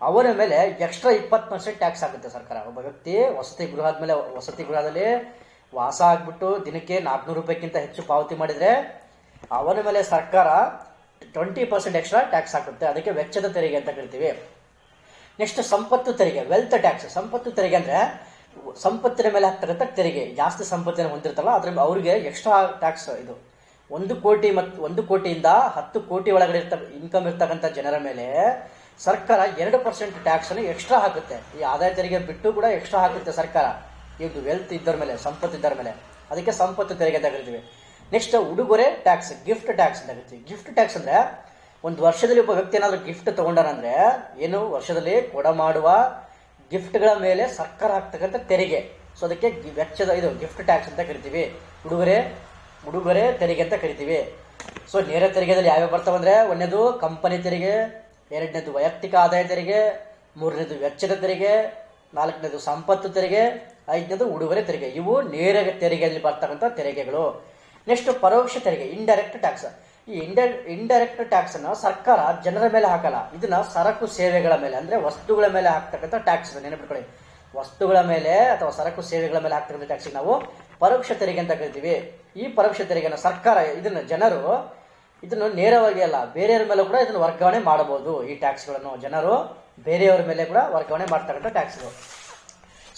ಅವರ ಮೇಲೆ ಎಕ್ಸ್ಟ್ರಾ ಇಪ್ಪತ್ತು ಪರ್ಸೆಂಟ್ ಟ್ಯಾಕ್ಸ್ ಆಗುತ್ತೆ ಸರ್ಕಾರ. ಒಬ್ಬ ವ್ಯಕ್ತಿ ವಸತಿ ಗೃಹದ ಮೇಲೆ, ವಸತಿ ಗೃಹದಲ್ಲಿ ವಾಸ ಆಗಿಬಿಟ್ಟು ದಿನಕ್ಕೆ ನಾಲ್ಕುನೂರು ರೂಪಾಯಿಗಿಂತ ಹೆಚ್ಚು ಪಾವತಿ ಮಾಡಿದರೆ ಅವನ ಮೇಲೆ ಸರ್ಕಾರ ಟ್ವೆಂಟಿ ಪರ್ಸೆಂಟ್ ಎಕ್ಸ್ಟ್ರಾ ಟ್ಯಾಕ್ಸ್ ಹಾಕುತ್ತೆ. ಅದಕ್ಕೆ ವೆಚ್ಚದ ತೆರಿಗೆ ಅಂತ ಕರಿತೀವಿ. ನೆಕ್ಸ್ಟ್ ಸಂಪತ್ತು ತೆರಿಗೆ ವೆಲ್ತ್ ಟ್ಯಾಕ್ಸ್ ಸಂಪತ್ತು ತೆರಿಗೆ ಅಂದ್ರೆ ಸಂಪತ್ತಿನ ಮೇಲೆ ಹಾಕ್ತಕ್ಕಂಥ ತೆರಿಗೆ. ಜಾಸ್ತಿ ಸಂಪತ್ತಿನ ಹೊಂದಿರ್ತಲ್ಲ ಅದ್ರ ಅವ್ರಿಗೆ ಎಕ್ಸ್ಟ್ರಾ ಟ್ಯಾಕ್ಸ್ ಇದು. ಒಂದು ಕೋಟಿ ಮತ್ತು ಒಂದು ಕೋಟಿಯಿಂದ ಹತ್ತು ಕೋಟಿ ಒಳಗಡೆ ಇರ್ತ ಇನ್ಕಮ್ ಇರ್ತಕ್ಕಂಥ ಜನರ ಮೇಲೆ ಸರ್ಕಾರ ಎರಡು ಪರ್ಸೆಂಟ್ ಟ್ಯಾಕ್ಸ್ ಅನ್ನು ಎಕ್ಸ್ಟ್ರಾ ಹಾಕುತ್ತೆ. ಈ ಆದಾಯ ತೆರಿಗೆ ಬಿಟ್ಟು ಕೂಡ ಎಕ್ಸ್ಟ್ರಾ ಹಾಕುತ್ತೆ ಸರ್ಕಾರ. ಇದು ವೆಲ್ತ್ ಇದ್ದರ ಮೇಲೆ, ಸಂಪತ್ತು ಇದ್ದರ ಮೇಲೆ. ಅದಕ್ಕೆ ಸಂಪತ್ತು ತೆರಿಗೆ ಅಂತ ಕರಿತೀವಿ ನೆಕ್ಸ್ಟ್ ಉಡುಗೊರೆ ಟ್ಯಾಕ್ಸ್ ಗಿಫ್ಟ್ ಟ್ಯಾಕ್ಸ್ ಅಂತ ಕರಿತೀವಿ ಗಿಫ್ಟ್ ಟ್ಯಾಕ್ಸ್ ಅಂದ್ರೆ ಒಂದು ವರ್ಷದಲ್ಲಿ ಒಬ್ಬ ವ್ಯಕ್ತಿ ಏನಾದರೂ ಗಿಫ್ಟ್ ತಗೊಂಡಾರಂದ್ರೆ ಏನು ವರ್ಷದಲ್ಲಿ ಕೊಡ ಮಾಡುವ ಗಿಫ್ಟ್ಗಳ ಮೇಲೆ ಸರ್ಕಾರ ಹಾಕ್ತಕ್ಕಂಥ ತೆರಿಗೆ. ಸೊ ಅದಕ್ಕೆ ವೆಚ್ಚದ ಇದು ಗಿಫ್ಟ್ ಟ್ಯಾಕ್ಸ್ ಅಂತ ಕರಿತೀವಿ. ಉಡುಗೊರೆ ಉಡುಗೊರೆ ತೆರಿಗೆ ಅಂತ ಕರಿತೀವಿ. ಸೊ ನೇರ ತೆರಿಗೆದಲ್ಲಿ ಯಾವ್ಯಾವ ಬರ್ತಾವಂದ್ರೆ ಒಂದೇದು ಕಂಪನಿ ತೆರಿಗೆ ಎರಡನೇದು ವೈಯಕ್ತಿಕ ಆದಾಯ ತೆರಿಗೆ, ಮೂರನೇದು ವೆಚ್ಚದ ತೆರಿಗೆ, ನಾಲ್ಕನೇದು ಸಂಪತ್ತು ತೆರಿಗೆ, ಐದನೇದು ಉಡುಗೊರೆ ತೆರಿಗೆ. ಇವು ನೇರ ತೆರಿಗೆಯಲ್ಲಿ ಬರ್ತಕ್ಕಂಥ ತೆರಿಗೆಗಳು. ನೆಕ್ಸ್ಟ್ ಪರೋಕ್ಷ ತೆರಿಗೆ ಇಂಡೈರೆಕ್ಟ್ ಟ್ಯಾಕ್ಸ್ ಈ ಇಂಡೈ ಇಂಡೈರೆಕ್ಟ್ ಟ್ಯಾಕ್ಸ್ ಅನ್ನು ಸರ್ಕಾರ ಜನರ ಮೇಲೆ ಹಾಕಲ್ಲ. ಇದನ್ನ ಸರಕು ಸೇವೆಗಳ ಮೇಲೆ, ಅಂದ್ರೆ ವಸ್ತುಗಳ ಮೇಲೆ ಹಾಕ್ತಕ್ಕಂಥ ಟ್ಯಾಕ್ಸ್ ನೆನಪಿಟ್ಕೊಳ್ಳಿ. ವಸ್ತುಗಳ ಮೇಲೆ ಅಥವಾ ಸರಕು ಸೇವೆಗಳ ಮೇಲೆ ಹಾಕ್ತಕ್ಕಂಥ ಟ್ಯಾಕ್ಸ್ ನಾವು ಪರೋಕ್ಷ ತೆರಿಗೆ ಅಂತ ಕರಿತೀವಿ. ಈ ಪರೋಕ್ಷ ತೆರಿಗೆನ ಸರ್ಕಾರ, ಇದನ್ನ ಜನರು ಇದನ್ನು ನೇರವಾಗಿ ಅಲ್ಲ, ಬೇರೆಯವ್ರ ಮೇಲೆ ಕೂಡ ಇದನ್ನು ವರ್ಗಾವಣೆ ಮಾಡಬಹುದು ಈ ಟ್ಯಾಕ್ಸ್ಗಳನ್ನು. ಜನರು ಬೇರೆಯವ್ರ ಮೇಲೆ ಕೂಡ ವರ್ಗಾವಣೆ ಮಾಡ್ತಕ್ಕಂಥ ಟ್ಯಾಕ್ಸ್ಗಳು.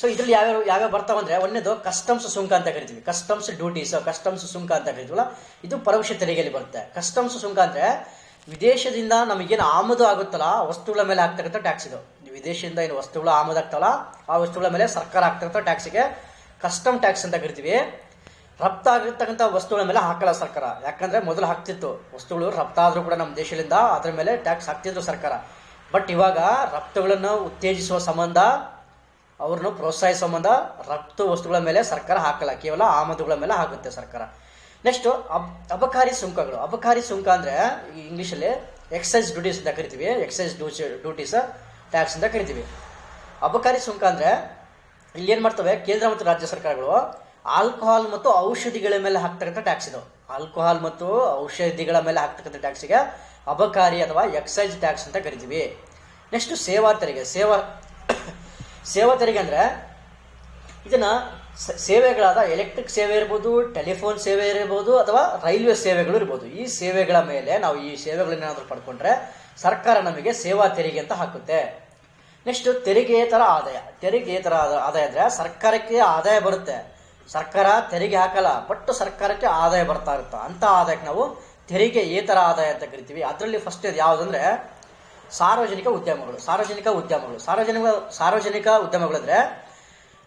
ಸೊ ಇದ್ರಲ್ಲಿ ಯಾವ್ಯಾವ ಯಾವ್ಯಾವ ಬರ್ತಾವಂದ್ರೆ ಒಂದೇದು ಕಸ್ಟಮ್ಸ್ ಸುಂಕ ಅಂತ ಕರಿತೀವಿ. ಕಸ್ಟಮ್ಸ್ ಡ್ಯೂಟೀಸ್ ಕಸ್ಟಮ್ಸ್ ಸುಂಕ ಅಂತ ಕರಿತೀವಲ್ಲ, ಇದು ಪರೋಕ್ಷ ತೆರಿಗೆಯಲ್ಲಿ ಬರುತ್ತೆ. ಕಸ್ಟಮ್ಸ್ ಸುಂಕ ಅಂದ್ರೆ, ವಿದೇಶದಿಂದ ನಮಗೇನು ಆಮದು ಆಗುತ್ತಲ್ಲ ವಸ್ತುಗಳ ಮೇಲೆ ಆಗ್ತಕ್ಕಂಥ ಟ್ಯಾಕ್ಸ್ ಇದು. ವಿದೇಶದಿಂದ ಏನು ವಸ್ತುಗಳು ಆಮದು ಆಗ್ತಾವಲ್ಲ ಆ ವಸ್ತುಗಳ ಮೇಲೆ ಸರ್ಕಾರ ಹಾಕ್ತಕ್ಕಂಥ ಟ್ಯಾಕ್ಸಿಗೆ ಕಸ್ಟಮ್ ಟ್ಯಾಕ್ಸ್ ಅಂತ ಕರಿತೀವಿ. ರಫ್ತಾಗಿರ್ತಕ್ಕಂಥ ವಸ್ತುಗಳ ಮೇಲೆ ಹಾಕಲ್ಲ ಸರ್ಕಾರ. ಯಾಕಂದ್ರೆ ಮೊದಲು ಹಾಕ್ತಿತ್ತು. ವಸ್ತುಗಳು ರಫ್ತಾದರೂ ಕೂಡ ನಮ್ಮ ದೇಶದಿಂದ ಅದರ ಮೇಲೆ ಟ್ಯಾಕ್ಸ್ ಹಾಕ್ತಿದ್ರು ಸರ್ಕಾರ. ಬಟ್ ಇವಾಗ ರಫ್ತುಗಳನ್ನು ಉತ್ತೇಜಿಸುವ ಸಂಬಂಧ, ಅವ್ರನ್ನು ಪ್ರೋತ್ಸಾಹಿಸುವ ಸಂಬಂಧ ರಫ್ತು ವಸ್ತುಗಳ ಮೇಲೆ ಸರ್ಕಾರ ಹಾಕಲ್ಲ. ಕೇವಲ ಆಮದುಗಳ ಮೇಲೆ ಹಾಕುತ್ತೆ ಸರ್ಕಾರ. ನೆಕ್ಸ್ಟ್ ಅಬ್, ಅಬಕಾರಿ ಸುಂಕಗಳು. ಅಬಕಾರಿ ಸುಂಕ ಅಂದ್ರೆ ಇಂಗ್ಲಿಷ್ ಇಂಗ್ಲೀಷಲ್ಲಿ ಎಕ್ಸೈಸ್ ಡ್ಯೂಟೀಸ್ ಅಂತ ಕರಿತೀವಿ. ಎಕ್ಸೈಸ್ ಡ್ಯೂಟೀಸ್ ಟ್ಯಾಕ್ಸ್ ಅಂತ ಕರಿತೀವಿ. ಅಬಕಾರಿ ಸುಂಕ ಅಂದ್ರೆ ಇಲ್ಲಿ ಏನ್ ಮಾಡ್ತವೆ? ಕೇಂದ್ರ ಮತ್ತು ರಾಜ್ಯ ಸರ್ಕಾರಗಳು ಆಲ್ಕೋಹಾಲ್ ಮತ್ತು ಔಷಧಿಗಳ ಮೇಲೆ ಹಾಕ್ತಕ್ಕಂಥ ಟ್ಯಾಕ್ಸ್ ಇದು. ಆಲ್ಕೋಹಾಲ್ ಮತ್ತು ಔಷಧಿಗಳ ಮೇಲೆ ಹಾಕ್ತಕ್ಕಂಥ ಟ್ಯಾಕ್ಸಿಗೆ ಅಬಕಾರಿ ಅಥವಾ ಎಕ್ಸೈಸ್ ಟ್ಯಾಕ್ಸ್ ಅಂತ ಕರಿತೀವಿ. ನೆಕ್ಸ್ಟ್ ಸೇವಾ ತೆರಿಗೆ. ಸೇವಾ ಸೇವಾ ತೆರಿಗೆ ಅಂದ್ರೆ ಇದನ್ನ ಸೇವೆಗಳಾದ ಎಲೆಕ್ಟ್ರಿಕ್ ಸೇವೆ ಇರ್ಬೋದು ಟೆಲಿಫೋನ್ ಸೇವೆ ಇರ್ಬೋದು ಅಥವಾ ರೈಲ್ವೆ ಸೇವೆಗಳು ಇರ್ಬೋದು. ಈ ಸೇವೆಗಳ ಮೇಲೆ ನಾವು ಈ ಸೇವೆಗಳನ್ನೇನಾದರೂ ಪಡ್ಕೊಂಡ್ರೆ ಸರ್ಕಾರ ನಮಗೆ ಸೇವಾ ತೆರಿಗೆ ಅಂತ ಹಾಕುತ್ತೆ. ನೆಕ್ಸ್ಟ್ ತೆರಿಗೆಯೇತರ ಆದಾಯ. ತೆರಿಗೆಯೇತರ ಆದ- ಆದಾಯ ಅಂದ್ರೆ ಸರ್ಕಾರಕ್ಕೆ ಆದಾಯ ಬರುತ್ತೆ. ಸರ್ಕಾರ ತೆರಿಗೆ ಹಾಕಲ್ಲ ಬಟ್ ಸರ್ಕಾರಕ್ಕೆ ಆದಾಯ ಬರ್ತಾ ಇರುತ್ತೆ. ಅಂತ ಆದಾಯಕ್ಕೆ ನಾವು ತೆರಿಗೆ ಏತರ ಆದಾಯ ಅಂತ ಕರಿತೀವಿ. ಅದರಲ್ಲಿ ಫಸ್ಟ್ ಯಾವುದಂದ್ರೆ ಸಾರ್ವಜನಿಕ ಉದ್ಯಮಗಳು ಸಾರ್ವಜನಿಕ ಉದ್ಯಮಗಳು. ಸಾರ್ವಜನಿಕ ಸಾರ್ವಜನಿಕ ಉದ್ಯಮಗಳಂದ್ರೆ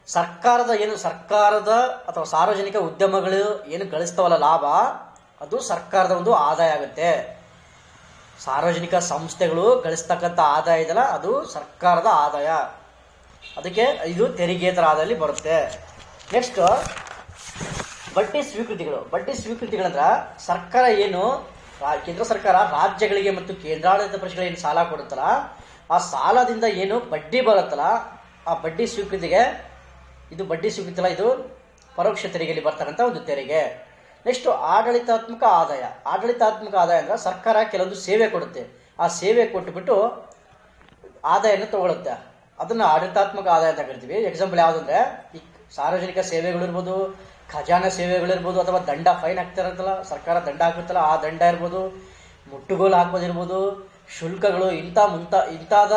ಸರ್ಕಾರದ ಏನು ಸರ್ಕಾರದ ಅಥವಾ ಸಾರ್ವಜನಿಕ ಉದ್ಯಮಗಳು ಏನು ಗಳಿಸ್ತಾವಲ್ಲ ಲಾಭ, ಅದು ಸರ್ಕಾರದ ಒಂದು ಆದಾಯ ಆಗುತ್ತೆ. ಸಾರ್ವಜನಿಕ ಸಂಸ್ಥೆಗಳು ಗಳಿಸ್ತಕ್ಕಂಥ ಆದಾಯ ಇದೆಯಲ್ಲ ಅದು ಸರ್ಕಾರದ ಆದಾಯ. ಅದಕ್ಕೆ ಇದು ತೆರಿಗೆತರ ಆದಾಯದಲ್ಲಿ ಬರುತ್ತೆ. ನೆಕ್ಸ್ಟ್ ಬಡ್ಡಿ ಸ್ವೀಕೃತಿಗಳು. ಬಡ್ಡಿ ಸ್ವೀಕೃತಿಗಳಂದ್ರ ಸರ್ಕಾರ ಏನು ಕೇಂದ್ರ ಸರ್ಕಾರ ರಾಜ್ಯಗಳಿಗೆ ಮತ್ತು ಕೇಂದ್ರಾಡಳಿತ ಪ್ರದೇಶಗಳಿಗೆ ಏನು ಸಾಲ ಕೊಡುತ್ತಲ್ಲ, ಆ ಸಾಲದಿಂದ ಏನು ಬಡ್ಡಿ ಬರುತ್ತಲ್ಲ, ಆ ಬಡ್ಡಿ ಸ್ವೀಕೃತಿಗೆ ಇದು ಬಡ್ಡಿ ಸ್ವೀಕೃತಿಲ್ಲ ಇದು ಪರೋಕ್ಷ ತೆರಿಗೆಯಲ್ಲಿ ಬರ್ತಕ್ಕಂಥ ಒಂದು ತೆರಿಗೆ. ನೆಕ್ಸ್ಟ್ ಆಡಳಿತಾತ್ಮಕ ಆದಾಯ. ಆಡಳಿತಾತ್ಮಕ ಆದಾಯ ಅಂದ್ರೆ ಸರ್ಕಾರ ಕೆಲವೊಂದು ಸೇವೆ ಕೊಡುತ್ತೆ. ಆ ಸೇವೆ ಕೊಟ್ಟುಬಿಟ್ಟು ಆದಾಯನ ತಗೊಳುತ್ತೆ. ಅದನ್ನ ಆಡಳಿತಾತ್ಮಕ ಆದಾಯ ಅಂತ ಕರಿತೀವಿ. ಎಕ್ಸಾಂಪಲ್ ಯಾವುದಂದ್ರೆ, ಈ ಸಾರ್ವಜನಿಕ ಸೇವೆಗಳಿರ್ಬೋದು, ಖಜಾನೆ ಸೇವೆಗಳಿರ್ಬೋದು ಅಥವಾ ದಂಡ ಫೈನ್ ಹಾಕ್ತಿರತ್ತಲ್ಲ, ಸರ್ಕಾರ ದಂಡ ಹಾಕುತ್ತಲ್ಲ ಆ ದಂಡ ಇರ್ಬೋದು, ಮುಟ್ಟುಗೋಲು ಹಾಕೋದಿರ್ಬೋದು ಶುಲ್ಕಗಳು ಇಂಥ ಮುಂತ ಇಂತಾದ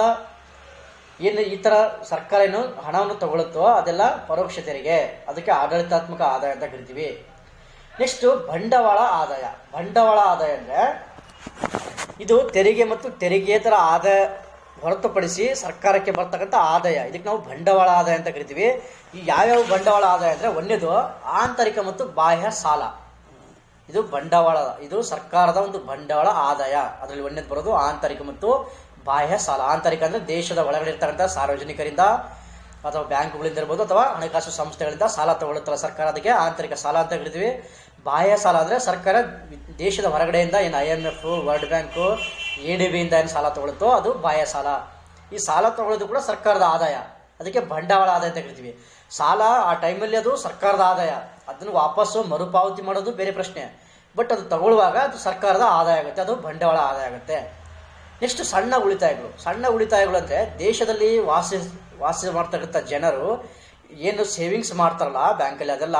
ಏನು ಈ ಥರ ಸರ್ಕಾರ ಏನು ಹಣವನ್ನು ತಗೊಳುತ್ತೋ ಅದೆಲ್ಲ ಪರೋಕ್ಷ ತೆರಿಗೆ ಅದಕ್ಕೆ ಆಡಳಿತಾತ್ಮಕ ಆದಾಯ ಅಂತ ಕರಿತೀವಿ. ನೆಕ್ಸ್ಟು ಬಂಡವಾಳ ಆದಾಯ. ಬಂಡವಾಳ ಆದಾಯ ಅಂದರೆ ಇದು ತೆರಿಗೆ ಮತ್ತು ತೆರಿಗೆಯೇತರ ಆದಾಯ ಹೊರತುಪಡಿಸಿ ಸರ್ಕಾರಕ್ಕೆ ಬರ್ತಕ್ಕಂಥ ಆದಾಯ. ಇದಕ್ಕೆ ನಾವು ಬಂಡವಾಳ ಆದಾಯ ಅಂತ ಕರಿತೀವಿ. ಈ ಯಾವ್ಯಾವ ಬಂಡವಾಳ ಆದಾಯ ಅಂದರೆ ಒಂದೇದು, ಆಂತರಿಕ ಮತ್ತು ಬಾಹ್ಯ ಸಾಲ. ಇದು ಬಂಡವಾಳ, ಇದು ಸರ್ಕಾರದ ಒಂದು ಬಂಡವಾಳ ಆದಾಯ. ಅದರಲ್ಲಿ ಒಂದೇದು ಬರೋದು ಆಂತರಿಕ ಮತ್ತು ಬಾಹ್ಯ ಸಾಲ. ಆಂತರಿಕ ಅಂದರೆ ದೇಶದ ಒಳಗಡೆ ಇರ್ತಕ್ಕಂಥ ಸಾರ್ವಜನಿಕರಿಂದ ಅಥವಾ ಬ್ಯಾಂಕ್ಗಳಿಂದ ಇರ್ಬೋದು ಅಥವಾ ಹಣಕಾಸು ಸಂಸ್ಥೆಗಳಿಂದ ಸಾಲ ತಗೊಳ್ಳುತ್ತಲ್ಲ ಸರ್ಕಾರ. ಅದಕ್ಕೆ ಆಂತರಿಕ ಸಾಲ ಅಂತ ಕರಿತೀವಿ. ಬಾಹ್ಯ ಸಾಲ ಅಂದರೆ ಸರ್ಕಾರ ದೇಶದ ಹೊರಗಡೆಯಿಂದ ಏನು I M F world bank A D ಬಿಯಿಂದ ಏನು ಸಾಲ ತಗೊಳುತ್ತೋ ಅದು ಬಾಹ್ಯ ಸಾಲ. ಈ ಸಾಲ ತಗೊಳ್ಳೋದು ಕೂಡ ಸರ್ಕಾರದ ಆದಾಯ. ಅದಕ್ಕೆ ಬಂಡವಾಳ ಆದಾಯ ಅಂತ ಕರಿತೀವಿ. ಸಾಲ ಆ ಟೈಮಲ್ಲಿ ಅದು ಸರ್ಕಾರದ ಆದಾಯ. ಅದನ್ನು ವಾಪಸ್ಸು ಮರುಪಾವತಿ ಮಾಡೋದು ಬೇರೆ ಪ್ರಶ್ನೆ. ಬಟ್ ಅದು ತಗೊಳ್ಳುವಾಗ ಅದು ಸರ್ಕಾರದ ಆದಾಯ ಆಗುತ್ತೆ. ಅದು ಬಂಡವಾಳ ಆದಾಯ ಆಗುತ್ತೆ. ನೆಕ್ಸ್ಟ್ ಸಣ್ಣ ಉಳಿತಾಯಗಳು. ಸಣ್ಣ ಉಳಿತಾಯಗಳು ಅಂದರೆ ದೇಶದಲ್ಲಿ ವಾಸ ವಾಸ ಮಾಡ್ತಕ್ಕಂಥ ಜನರು ಏನು ಸೇವಿಂಗ್ಸ್ ಮಾಡ್ತಾರಲ್ಲ ಬ್ಯಾಂಕಲ್ಲಿ ಅದೆಲ್ಲ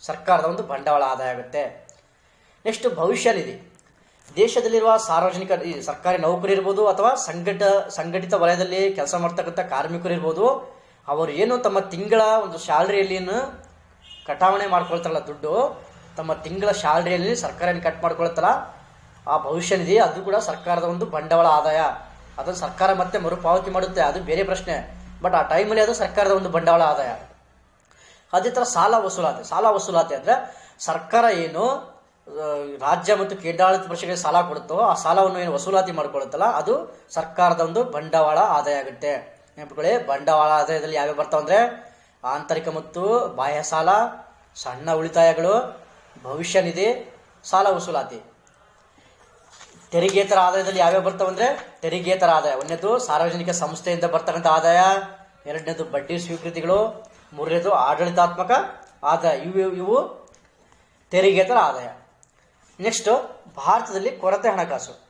ಸರ್ಕಾರದ ಒಂದು ಬಂಡವಾಳ ಆದಾಯ ಆಗುತ್ತೆ. ನೆಕ್ಸ್ಟ್ ಭವಿಷ್ಯ ನಿಧಿ. ದೇಶದಲ್ಲಿರುವ ಸಾರ್ವಜನಿಕ ಸರ್ಕಾರಿ ನೌಕರಿ ಇರ್ಬೋದು ಅಥವಾ ಸಂಘಟ, ಸಂಘಟಿತ ವಲಯದಲ್ಲಿ ಕೆಲಸ ಮಾಡ್ತಕ್ಕಂಥ ಕಾರ್ಮಿಕರು ಇರ್ಬೋದು, ಅವರು ಏನು ತಮ್ಮ ತಿಂಗಳ ಒಂದು ಸ್ಯಾಲ್ರಿಯಲ್ಲಿ ಕಟಾವಣೆ ಮಾಡ್ಕೊಳ್ತಾರಲ್ಲ ದುಡ್ಡು, ತಮ್ಮ ತಿಂಗಳ ಸ್ಯಾಲ್ರಿಯಲ್ಲಿ ಸರ್ಕಾರ ಕಟ್ ಮಾಡ್ಕೊಳ್ತಾರ, ಆ ಭವಿಷ್ಯ ನಿಧಿ ಅದು ಕೂಡ ಸರ್ಕಾರದ ಒಂದು ಬಂಡವಾಳ ಆದಾಯ. ಅದನ್ನು ಸರ್ಕಾರ ಮತ್ತೆ ಮರುಪಾವತಿ ಮಾಡುತ್ತೆ, ಅದು ಬೇರೆ ಪ್ರಶ್ನೆ. ಬಟ್ ಆ ಟೈಮಲ್ಲಿ ಅದು ಸರ್ಕಾರದ ಒಂದು ಬಂಡವಾಳ ಆದಾಯ. ಅದೇ ಥರ ಸಾಲ ವಸೂಲಾತಿ. ಸಾಲ ವಸೂಲಾತಿ ಅಂದರೆ ಸರ್ಕಾರ ಏನು ರಾಜ್ಯ ಮತ್ತು ಕೇಂದ್ರಾಡಳಿತ ಪ್ರದೇಶಗಳಿಗೆ ಸಾಲ ಕೊಡುತ್ತೋ, ಆ ಸಾಲವನ್ನು ಏನು ವಸೂಲಾತಿ ಮಾಡ್ಕೊಳ್ಳುತ್ತಲ್ಲ, ಅದು ಸರ್ಕಾರದ ಒಂದು ಬಂಡವಾಳ ಆದಾಯ ಆಗುತ್ತೆ ನೆನಪುಗಳೇ ಬಂಡವಾಳ ಆದಾಯದಲ್ಲಿ ಯಾವ್ಯಾವ ಬರ್ತಾವ ಅಂದರೆ, ಆಂತರಿಕ ಮತ್ತು ಬಾಹ್ಯ ಸಾಲ, ಸಣ್ಣ ಉಳಿತಾಯಗಳು, ಭವಿಷ್ಯ ನಿಧಿ, ಸಾಲ ವಸೂಲಾತಿ. ತೆರಿಗೆತರ ಆದಾಯದಲ್ಲಿ ಯಾವ್ಯಾವ ಬರ್ತಾವಂದ್ರೆ ತೆರಿಗೆತರ ಆದಾಯ. ಒಂದನೇದು ಸಾರ್ವಜನಿಕ ಸಂಸ್ಥೆಯಿಂದ ಬರ್ತಕ್ಕಂಥ ಆದಾಯ, ಎರಡನೇದು ಬಡ್ಡಿ ಸ್ವೀಕೃತಿಗಳು, ಮೂರನೇದು ಆಡಳಿತಾತ್ಮಕ ಆದಾಯ. ಇವು ಇವು ತೆರಿಗೆತರ ಆದಾಯ. ನೆಕ್ಸ್ಟ್ ಭಾರತದಲ್ಲಿ ಕೊರತೆ ಹಣಕಾಸು.